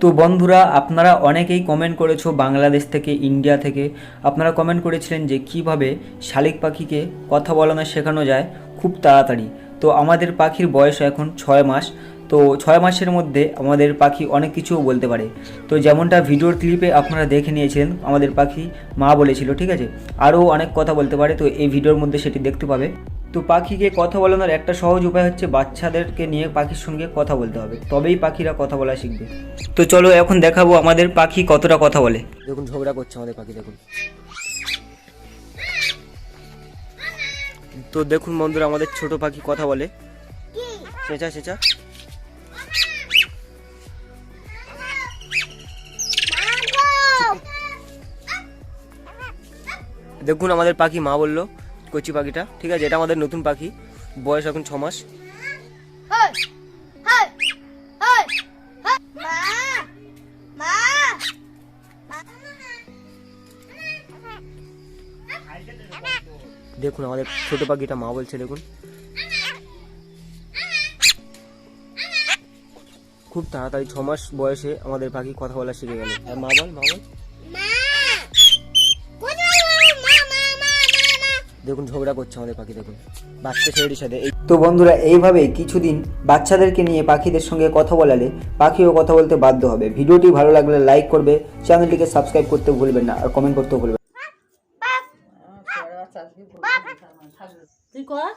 তো বন্ধুরা, আপনারা অনেকেই কমেন্ট করেছ বাংলাদেশ থেকে ইন্ডিয়া থেকে। আপনারা কমেন্ট করেছিলেন যে কীভাবে শালিক পাখিকে কথা বলানো শেখানো যায় খুব তাড়াতাড়ি। তো আমাদের পাখির বয়স এখন ছয় মাস। তো ছয় মাসের মধ্যে আমাদের পাখি অনেক কিছুও বলতে পারে। তো যেমনটা ভিডিওর ক্লিপে আপনারা দেখে নিয়েছিলেন, আমাদের পাখি মা বলেছিল, ঠিক আছে? আরও অনেক কথা বলতে পারে, তো এই ভিডিওর মধ্যে সেটি দেখতে পাবে। তো পাখিকে কথা বলানোর একটা সহজ উপায় হচ্ছে বাচ্চাদেরকে নিয়ে পাখির সঙ্গে কথা বলতে হবে। তবেই পাখিরা কথা বলা শিখবে। তো চলো এখন দেখাবো আমাদের পাখি কতটা কথা বলে। দেখুন, ঝগড়া করছে আমাদের পাখি, দেখুন। তো দেখুন বন্ধুরা, আমাদের ছোট পাখি কথা বলে। চেঁচা চেঁচা দেখুন, আমাদের পাখি মা বলল কচি পাখিটা ঠিক আছে? এটা আমাদের নতুন পাখি বয়স এখন ছ মাস। দেখুন আমাদের ছোট পাখিটা মা বলছে দেখুন। খুব তাড়াতাড়ি ছ মাস বয়সে আমাদের পাখি কথা বলা শিখে গেল। মা বল মা বল। দেখুন ঝগড়া করছে আমাদের পাখি দেখুন। বাচ্চা ছেলেটির সাথে এই তো বন্ধুরা এইভাবে কিছুদিন বাচ্চাদেরকে নিয়ে পাখিদের সঙ্গে কথা বলালে পাখিও কথা বলতে বাধ্য হবে। ভিডিওটি ভালো লাগলে লাইক করবে চ্যানেলটিকে সাবস্ক্রাইব করতে ভুলবেন না আর কমেন্ট করতেও ভুলবেন না। তুই কর।